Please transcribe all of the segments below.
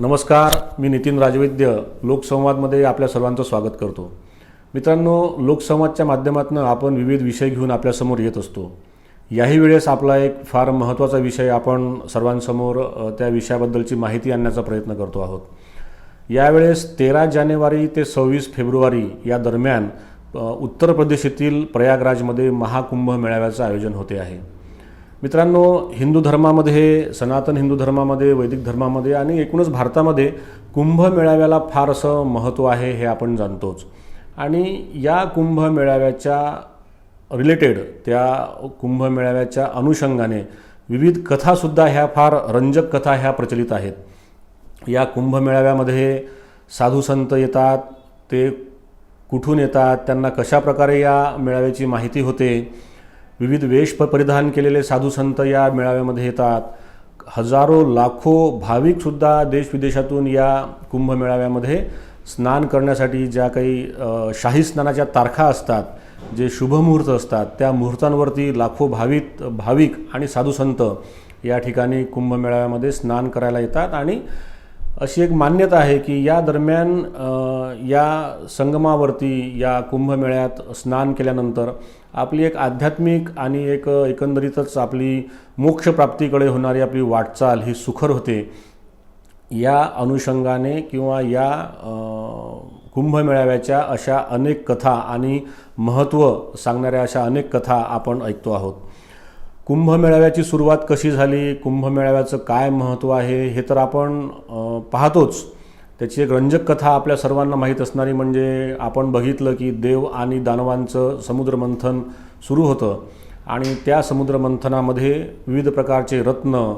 नमस्कार मी नितीन राजवैद्य. लोकसंवादमध्ये आपल्या सर्वांचं स्वागत करतो. मित्रांनो लोकसंवादच्या माध्यमातून आपण विविध विषय घेऊन आपल्यासमोर येत असतो. याही वेळेस आपला एक फार महत्त्वाचा विषय आपण सर्वांसमोर त्या विषयाबद्दलची माहिती आणण्याचा प्रयत्न करतो आहोत. यावेळेस तेरा जानेवारी ते सव्वीस फेब्रुवारी या दरम्यान उत्तर प्रदेश येथील प्रयागराजमध्ये महाकुंभ मेळाव्याचं आयोजन होते आहे. मित्रांनो हिंदू धर्मामध्ये सनातन हिंदू धर्मामध्ये वैदिक धर्मामध्ये आणि एकूणच भारतामध्ये कुंभ मेळाव्याला फार असं महत्त्व आहे हे आपण जाणतोच. आणि या कुंभ मेळाव्याच्या रिलेटेड त्या कुंभ मेळाव्याच्या अनुषंगाने विविध कथासुद्धा ह्या फार रंजक कथा ह्या प्रचलित आहेत. या कुंभमेळाव्यामध्ये साधू संत येतात ते कुठून येतात त्यांना कशा प्रकारे या मेळाव्याची माहिती होते विविध वेश परिधान केलेले साधू संत या मेळाव्यामध्ये येतात. हजारो लाखो भाविकसुद्धा देशविदेशातून या कुंभमेळाव्यामध्ये स्नान करण्यासाठी ज्या काही शाही स्नानाच्या तारखा असतात जे शुभमुहूर्त असतात त्या मुहूर्तांवरती लाखो भाविक भाविक आणि साधू संत या ठिकाणी कुंभमेळाव्यामध्ये स्नान करायला येतात. आणि अशी एक मान्यता आहे की या दरम्यान या संगमावरती या कुंभमेळ्यात स्नान केल्यानंतर आपली एक आध्यात्मिक आणि एक एकंदरीतच आपली मोक्षप्राप्तीकडे होणारी आपली वाटचाल ही सुखर होते. या अनुषंगाने किंवा या कुंभमेळाव्याच्या अशा अनेक कथा आणि महत्त्व सांगणाऱ्या अशा अनेक कथा आपण ऐकतो आहोत. कुंभमेळाव्याची सुरुवात कशी झाली? कुंभमेळाव्याचं काय महत्त्व आहे? हे तर आपण पाहतोच. त्याची एक रंजक कथा आपल्या सर्वांना माहीत असणारी म्हणजे आपण बघितलं की देव आणि दानवांचं समुद्रमंथन सुरू होतं. आणि त्या समुद्रमंथनामध्ये विविध प्रकारचे रत्न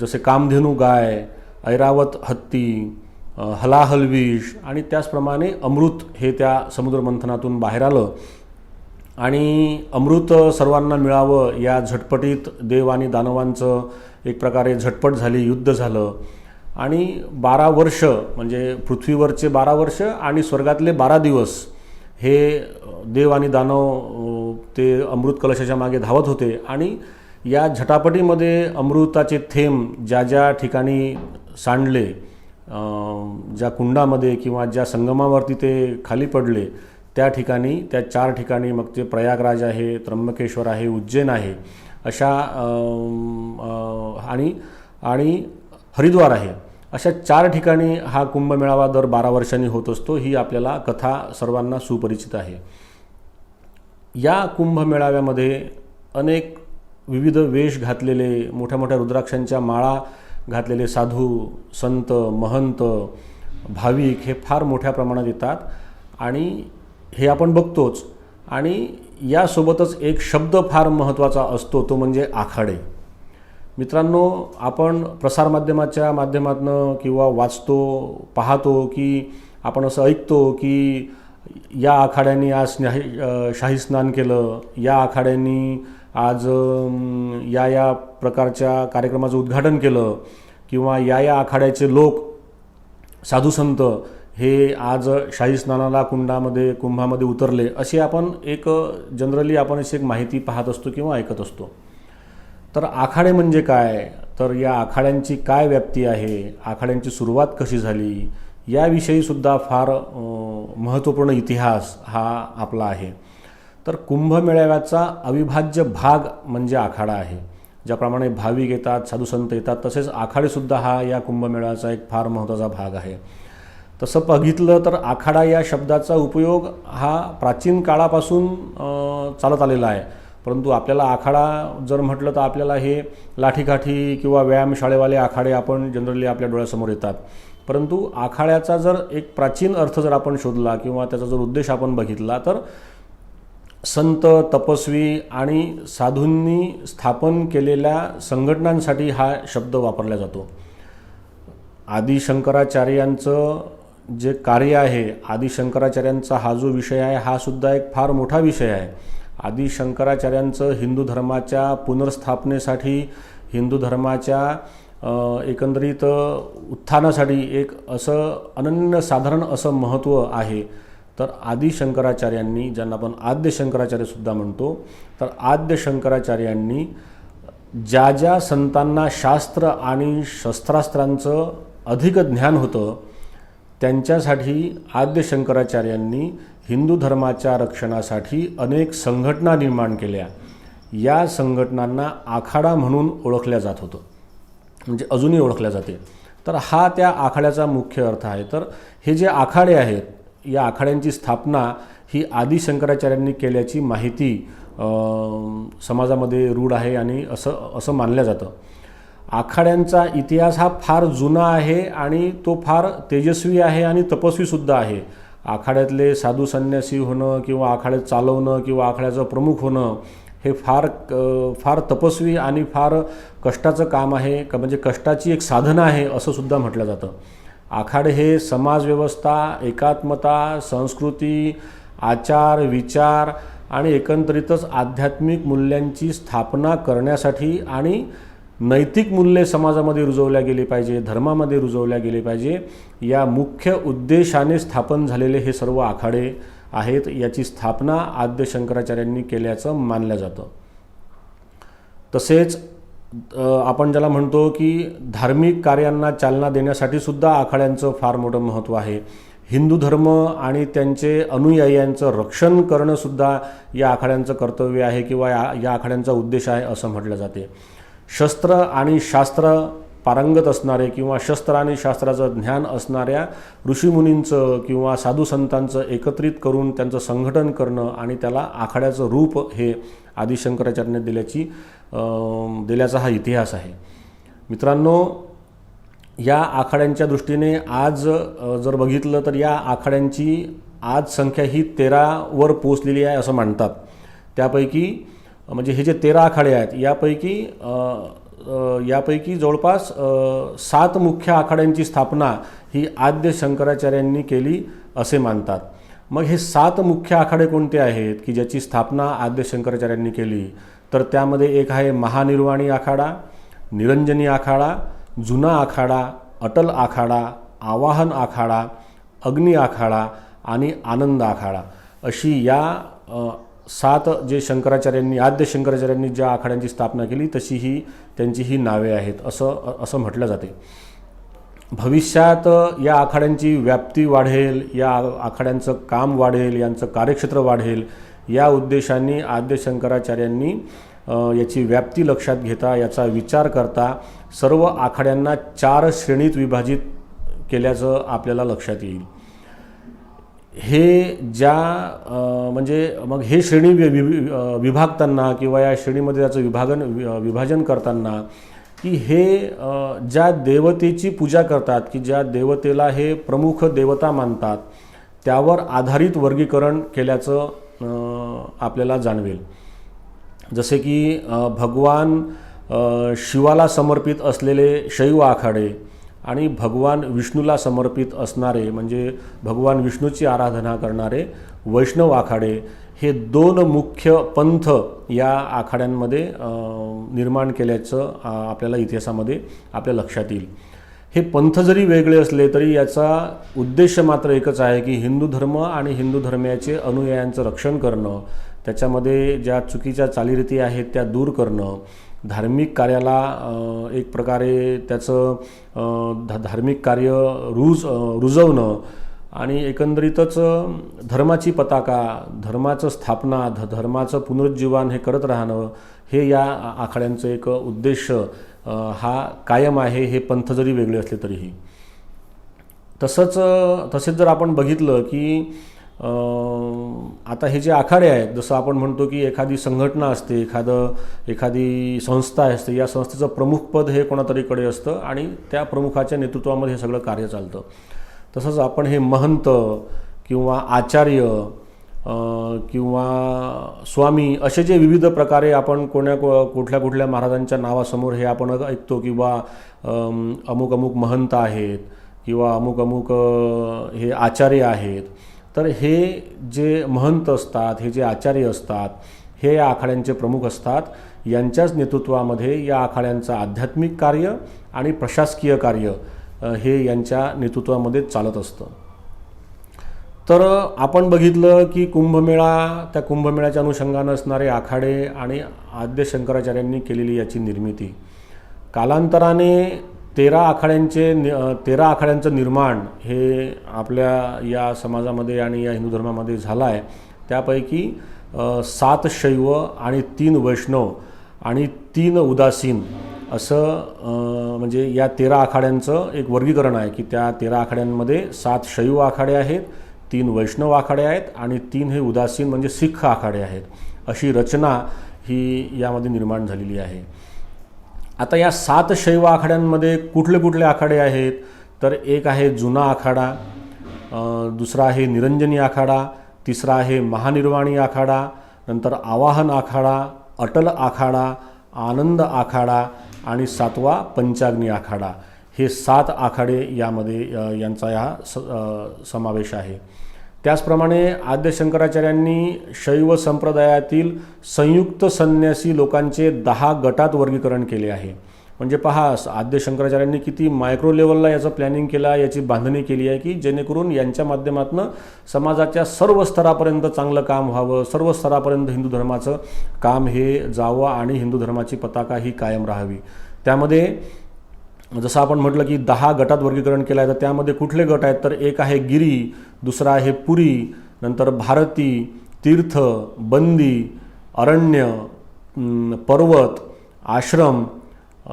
जसे कामधेनू गाय ऐरावत हत्ती हलाहल विष आणि त्याचप्रमाणे अमृत हे त्या समुद्रमंथनातून बाहेर आलं. आणि अमृत सर्वांना मिळावं या झटपटीत देव आणि दानवांचं एक प्रकारे झटपट झाली युद्ध झालं. आणि बारा वर्ष म्हणजे पृथ्वीवरचे बारा वर्ष आणि स्वर्गातले बारा दिवस हे देव आणि दानव ते अमृत कलशाच्या मागे धावत होते. आणि या झटापटीमध्ये अमृताचे थेंब ज्या ज्या ठिकाणी सांडले ज्या कुंडामध्ये किंवा ज्या संगमावरती ते खाली पडले त्या ठिकाणी त्या चार ठिकाणी मग ते प्रयागराज आहे त्र्यंबकेश्वर आहे उज्जैन आहे अशा आणि आणि हरिद्वार आहे. अशा चार ठिकाणी हा कुंभमेळावा दर बारा वर्षांनी होत असतो ही आपल्याला कथा सर्वांना सुपरिचित आहे. या कुंभमेळाव्यामध्ये अनेक विविध वेश घातलेले मोठ्या मोठ्या रुद्राक्षांच्या माळा घातलेले साधू संत महंत भाविक हे फार मोठ्या प्रमाणात येतात आणि हे आपण बघतोच. आणि यासोबतच एक शब्द फार महत्त्वाचा असतो तो म्हणजे आखाडे. मित्रांनो आपण प्रसारमाध्यमाच्या माध्यमातून किंवा वाचतो पाहतो की आपण असं ऐकतो की या आखाड्यांनी आज स्नाही शाही स्नान केलं या आखाड्यांनी आज या या प्रकारच्या कार्यक्रमाचं उद्घाटन केलं किंवा या या आखाड्याचे लोक साधू संत हे आज शाही स्नानाला कुंडामध्ये कुंभामध्ये उतरले अशी आपण एक जनरली आपण अशी एक माहिती पाहत असतो किंवा ऐकत असतो. तर आखाडे म्हणजे काय? तर या आखाड्यांची काय व्याप्ती आहे? आखाड्यांची सुरुवात कशी झाली? याविषयीसुद्धा फार महत्त्वपूर्ण इतिहास हा आपला आहे. तर कुंभमेळाव्याचा अविभाज्य भाग म्हणजे आखाडा आहे. ज्याप्रमाणे भाविक येतात साधू संत येतात तसेच आखाडेसुद्धा हा या कुंभमेळ्याचा एक फार महत्त्वाचा भाग आहे. तसं बघितलं तर आखाडा या शब्दाचा उपयोग हा प्राचीन काळापासून चालत आलेला आहे. परंतु आपल्याला आखाडा जर म्हटलं तर आपल्याला हे लाठीकाठी किंवा व्यायामशाळेवाले आखाडे आपण जनरली आपल्या डोळ्यासमोर येतात. परंतु आखाड्याचा जर एक प्राचीन अर्थ जर आपण शोधला किंवा त्याचा जर उद्देश आपण बघितला तर संत तपस्वी आणि साधूंनी स्थापन केलेल्या संघटनांसाठी हा शब्द वापरला जातो. आदि शंकराचार्यांचं जे कार्य आहे आदि शंकराचार्यांचा हा जो विषय आहे हा सुद्धा एक फार मोठा विषय आहे. आदि शंकराचार्यांचं हिंदू धर्माच्या पुनर्स्थापनेसाठी हिंदू धर्माच्या एकंदरीत उत्थानासाठी एक असं अनन्य साधारण असं महत्त्व आहे. तर आदि शंकराचार्यांनी ज्यांना आपण आद्य शंकराचार्यसुद्धा म्हणतो तर आद्य शंकराचार्यांनी ज्या ज्या संतांना शास्त्र आणि शस्त्रास्त्रांचं अधिक ज्ञान होतं त्यांच्यासाठी आद्य शंकराचार्यांनी हिंदू धर्माच्या रक्षणासाठी अनेक संघटना निर्माण केल्या. या संघटनांना आखाडा म्हणून ओळखल्या जात होतं. म्हणजे अजूनही ओळखल्या जाते. तर हा त्या आखाड्याचा मुख्य अर्थ आहे. तर हे जे आखाडे आहेत या आखाड्यांची स्थापना ही आदि शंकराचार्यांनी केल्याची माहिती समाजामध्ये रूढ आहे आणि असं असं मानलं जातं. आखाड्यांचा इतिहास हा फार जुना आहे आणि तो फार तेजस्वी आहे आणि तपस्वीसुद्धा आहे. आखाड्यातले साधू संन्यासी होणं किंवा आखाड्यात चालवणं किंवा आखाड्याचं प्रमुख होणं हे फार फार तपस्वी आणि फार कष्टाचं काम आहे का म्हणजे कष्टाची एक साधनं आहे असं सुद्धा म्हटलं जातं. आखाडे हे समाजव्यवस्था एकात्मता संस्कृती आचार विचार आणि एकंदरीतच आध्यात्मिक मूल्यांची स्थापना करण्यासाठी आणि नैतिक मूल्ये समाजामध्ये रुजवल्या गेली पाहिजे धर्मामध्ये रुजवल्या गेली पाहिजे या मुख्य उद्देशाने स्थापन झालेले हे सर्व आखाडे आहेत याची स्थापना आद्य शंकराचार्यांनी केल्याचं मानलं जातं. तसेच आपण ज्याला म्हणतो की धार्मिक कार्यांना चालना देण्यासाठी सुद्धा आखाड्यांचं फार मोठं महत्त्व आहे. हिंदू धर्म आणि त्यांचे अनुयायांचं रक्षण करणंसुद्धा या आखाड्यांचं कर्तव्य आहे किंवा या या आखाड्यांचा उद्देश आहे असं म्हटलं जाते. शस्त्र आणि शास्त्र पारंगत असणारे किंवा शस्त्र आणि शास्त्राचं ज्ञान असणाऱ्या ऋषीमुनींचं किंवा साधू संतांचं एकत्रित करून त्यांचं संघटन करणं आणि त्याला आखाड्याचं रूप हे आदिशंकराचार्याने दिल्याची दिल्याचा हा इतिहास आहे. मित्रांनो या आखाड्यांच्या दृष्टीने आज जर बघितलं तर या आखाड्यांची आज संख्या ही तेरावर पोचलेली आहे असं मानतात. त्यापैकी म्हणजे हे जे तेरा आखाडे आहेत यापैकी यापैकी जवळपास सात मुख्य आखाड्यांची स्थापना ही आद्य शंकराचार्यांनी केली असे मानतात. मग हे सात मुख्य आखाडे कोणते आहेत की ज्याची स्थापना आद्य शंकराचार्यांनी केली? तर त्यामध्ये एक आहे महानिर्वाणी आखाडा निरंजनी आखाडा जुना आखाडा अटल आखाडा आवाहन आखाडा अग्नी आखाडा आणि आनंद आखाडा. अशी या सात जे शंकराचार्यांनी आद्य शंकराचार्यांनी ज्या आखाड्यांची स्थापना केली तशी ही त्यांची ही नावे आहेत असं असं म्हटलं जाते. भविष्यात या आखाड्यांची व्याप्ती वाढेल या आखाड्यांचं काम वाढेल यांचं कार्यक्षेत्र वाढेल या उद्देशाने आद्य शंकराचार्यांनी याची व्याप्ती लक्षात घेता याचा विचार करता सर्व आखाड्यांना चार श्रेणीत विभाजित केल्याचं आपल्याला लक्षात येईल. हे ज्या म्हणजे मग हे श्रेणी वि- वि- विभागताना किंवा या श्रेणीमध्ये त्याचं विभागन वि- विभाजन करताना की हे ज्या देवतेची पूजा करतात की ज्या देवतेला हे प्रमुख देवता मानतात त्यावर आधारित वर्गीकरण केल्याचं आपल्याला जाणवेल. जसे की भगवान शिवाला समर्पित असलेले शैव आखाडे आणि भगवान विष्णूला समर्पित असणारे म्हणजे भगवान विष्णूची आराधना करणारे वैष्णव आखाडे हे दोन मुख्य पंथ या आखाड्यांमध्ये निर्माण केल्याचं आपल्याला इतिहासामध्ये आपल्या लक्षात येईल. हे पंथ जरी वेगळे असले तरी याचा उद्देश मात्र एकच आहे की हिंदू धर्म आणि हिंदू धर्माचे अनुयायांचं रक्षण करणं त्याच्यामध्ये ज्या चुकीच्या चालीरीती आहेत त्या दूर करणं धार्मिक कार्याला एक प्रकारे त्याचं धा धार्मिक कार्य रुज रुजवणं आणि एकंदरीतच धर्माची पताका धर्माचं स्थापना ध धर्माचं पुनरुज्जीवन हे करत राहणं हे या आखाड्यांचं एक उद्देश हा कायम आहे हे पंथ जरी वेगळे असले तरीही. तसंच तसेच जर आपण बघितलं की आता हे जे आखाडे आहेत जसं आपण म्हणतो की एखादी संघटना असते एखादं एखादी संस्था असते या संस्थेचं प्रमुख पद हे कोणातरीकडे असतं आणि त्या प्रमुखाच्या नेतृत्वामध्ये हे सगळं कार्य चालतं. तसंच आपण हे महंत किंवा आचार्य किंवा स्वामी असे जे विविध प्रकारे आपण कोण्या को- कुठल्या कुठल्या महाराजांच्या नावासमोर हे आपण ऐकतो किंवा अमुक अमुक महंत आहेत किंवा अमुक अमुक हे आचार्य आहेत तर हे जे महंत असतात हे जे आचार्य असतात हे या आखाड्यांचे प्रमुख असतात. यांच्याच नेतृत्वामध्ये या आखाड्यांचं आध्यात्मिक कार्य आणि प्रशासकीय कार्य हे यांच्या नेतृत्वामध्ये चालत असतं. तर आपण बघितलं की कुंभमेळा त्या कुंभमेळ्याच्या अनुषंगानं असणारे आखाडे आणि आद्य शंकराचार्यांनी केलेली याची निर्मिती. कालांतराने तेरा आखाड्यांचे नि तेरा आखाड्यांचं निर्माण हे आपल्या या समाजामध्ये आणि या हिंदू धर्मामध्ये झालं आहे त्यापैकी सात शैव आणि तीन वैष्णव आणि तीन उदासीन असं म्हणजे या तेरा आखाड्यांचं एक वर्गीकरण आहे की त्या तेरा आखाड्यांमध्ये सात शैव आखाडे आहेत तीन वैष्णव आखाडे आहेत आणि तीन हे उदासीन म्हणजे सिख आखाडे आहेत. अशी रचना ही यामध्ये निर्माण झालेली आहे. आता या सात शैव आखाड्यांमध्ये कुठले कुठले आखाडे आहेत? तर एक आहे जुना आखाडा दुसरा आहे निरंजनी आखाडा तिसरा आहे महानिर्वाणी आखाडा नंतर आवाहन आखाडा अटल आखाडा आनंद आखाडा आणि सातवा पंचाग्नी आखाडा. हे सात आखाडे यामध्ये यांचा हा स समावेश आहे. त्याचप्रमाणे आद्य शंकराचार्यांनी शैव संप्रदायातील संयुक्त संन्यासी लोकांचे दहा गटात वर्गीकरण केले आहे. म्हणजे पहा आद्य शंकराचार्यांनी किती मायक्रो लेवलला याचं प्लॅनिंग केलं आहे याची बांधणी केली आहे की जेणेकरून यांच्या माध्यमातून समाजाच्या सर्व स्तरापर्यंत चांगलं काम व्हावं सर्व स्तरापर्यंत हिंदू धर्माचं काम हे जावं आणि हिंदू धर्माची पताका ही कायम राहावी. त्यामध्ये जसं आपण म्हटलं की दहा गटात वर्गीकरण केलं आहे तर त्यामध्ये कुठले गट आहेत? तर एक आहे गिरी दुसरा आहे पुरी नंतर भारती तीर्थ बंदी अरण्य पर्वत आश्रम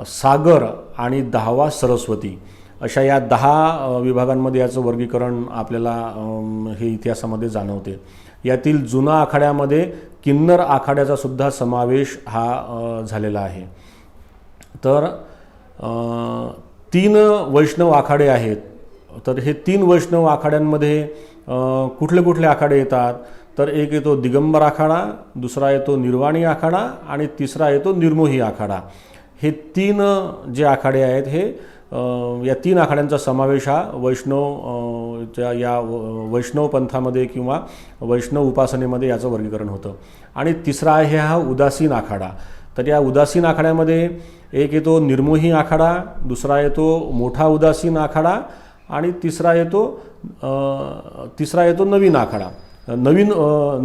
सागर आणि दहावा सरस्वती. अशा या दहा विभागांमध्ये याचं वर्गीकरण आपल्याला हे इतिहासामध्ये जाणवते. यातील जुना आखाड्यामध्ये किन्नर आखाड्याचा सुद्धा समावेश हा झालेला आहे. तर तीन वैष्णव आखाडे आहेत. तर हे तीन वैष्णव आखाड्यांमध्ये कुठले कुठले आखाडे येतात? तर एक येतो दिगंबर आखाडा दुसरा येतो निर्वाणी आखाडा आणि तिसरा येतो निर्मोही आखाडा. हे तीन जे आखाडे आहेत हे या तीन आखाड्यांचा समावेश हा वैष्णव च्या या व- वैष्णव पंथामध्ये किंवा वैष्णव उपासनेमध्ये याचं वर्गीकरण होतं. आणि तिसरा आहे हा उदासीन आखाडा. तर या उदासीन आखाड्यामध्ये एक येतो निर्मोही आखाडा दुसरा येतो मोठा उदासीन आखाडा आणि तिसरा येतो तिसरा येतो नवीन आखाडा. नवीन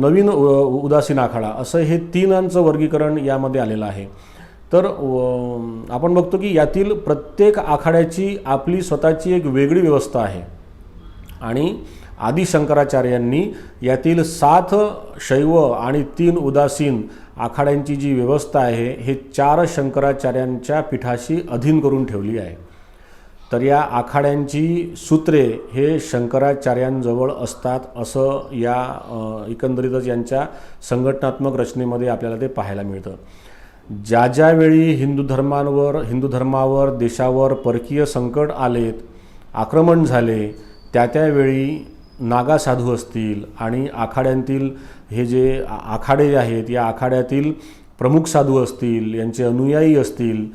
नवीन उदासीन आखाडा. असं हे तीनांचं वर्गीकरण यामध्ये आलेलं आहे. तर आपण बघतो की यातील प्रत्येक आखाड्याची आपली स्वतःची एक वेगळी व्यवस्था आहे. आणि आदि शंकराचार्यांनी यातील सात शैव आणि तीन उदासीन आखाड्यांची जी व्यवस्था आहे हे चार शंकराचार्यांच्या पीठाशी अधीन करून ठेवली आहे. तर या आखाड्यांची सूत्रे हे शंकराचार्यांजवळ असतात असं या एकंदरीतच यांच्या संघटनात्मक रचनेमध्ये आपल्याला ते पाहायला मिळतं. ज्या ज्यावेळी हिंदू धर्मांवर हिंदू धर्मावर देशावर परकीय संकट आलेत आक्रमण झाले त्या त्यावेळी नागा साधू असतील आणि आखाड्यांतील हे जे आखाडे आहेत या आखाड्यातील प्रमुख साधू असतील यांचे अनुयायी असतील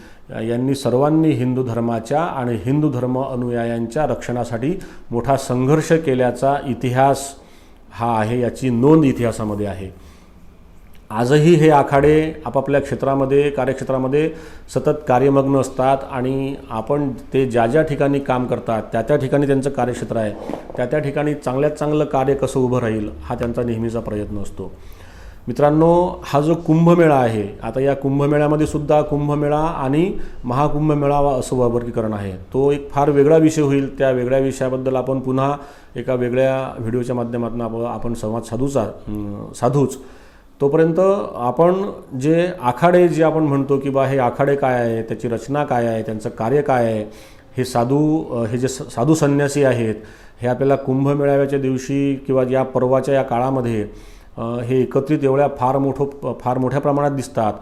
यांनी सर्वांनी हिंदू धर्माच्या आणि हिंदू धर्म अनुयायांच्या रक्षणासाठी मोठा संघर्ष केल्याचा इतिहास हा आहे याची नोंद इतिहासामध्ये आहे. आजही हे आखाडे आपापल्या क्षेत्रामध्ये कार्यक्षेत्रामध्ये सतत कार्यमग्न असतात आणि आपण ते ज्या ज्या ठिकाणी काम करतात त्या त्या ठिकाणी त्यांचं कार्यक्षेत्र आहे त्या त्या ठिकाणी चांगल्यात चांगलं कार्य कसं उभं राहील हा त्यांचा नेहमीचा प्रयत्न असतो. मित्रांनो हा जो कुंभमेळा आहे आता या कुंभमेळ्यामध्ये सुद्धा कुंभमेळा आणि महाकुंभमेळा असं वर्गीकरण आहे. तो एक फार वेगळा विषय होईल. त्या वेगळ्या विषयाबद्दल आपण पुन्हा एका वेगळ्या व्हिडिओच्या माध्यमातून आपण संवाद साधूचा साधूच. तोपर्यंत आपण जे आखाडे जे आपण म्हणतो की बा हे आखाडे काय आहे त्याची रचना काय आहे त्यांचं कार्य काय आहे हे साधू हे जे स- साधू संन्यासी आहेत हे आपल्याला कुंभमेळाव्याच्या दिवशी किंवा या पर्वाच्या या काळामध्ये हे एकत्रित एवढ्या फार मोठं फार मोठ्या प्रमाणात दिसतात.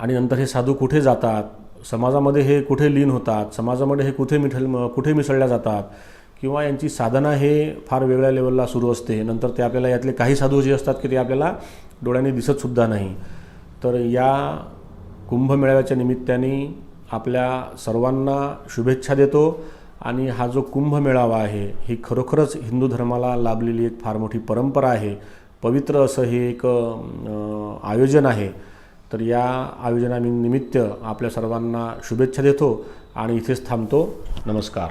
आणि नंतर हे साधू कुठे जातात? समाजामध्ये हे कुठे लीन होतात? समाजामध्ये हे कुठे मिठल कुठे मिसळल्या जातात? किंवा यांची साधना हे फार वेगळ्या लेवलला सुरू असते. नंतर ते आपल्याला यातले काही साधू जे असतात की ते आपल्याला डोळ्यांनी दिसतसुद्धा नाही. तर या कुंभमेळाव्याच्या निमित्ताने आपल्या सर्वांना शुभेच्छा देतो आणि हा जो कुंभमेळावा आहे ही खरोखरच हिंदू धर्माला लाभलेली एक फार मोठी परंपरा आहे. पवित्र असं हे एक आयोजन आहे. तर या आयोजनानिमित्त आपल्या सर्वांना शुभेच्छा देतो आणि इथेच थांबतो. नमस्कार.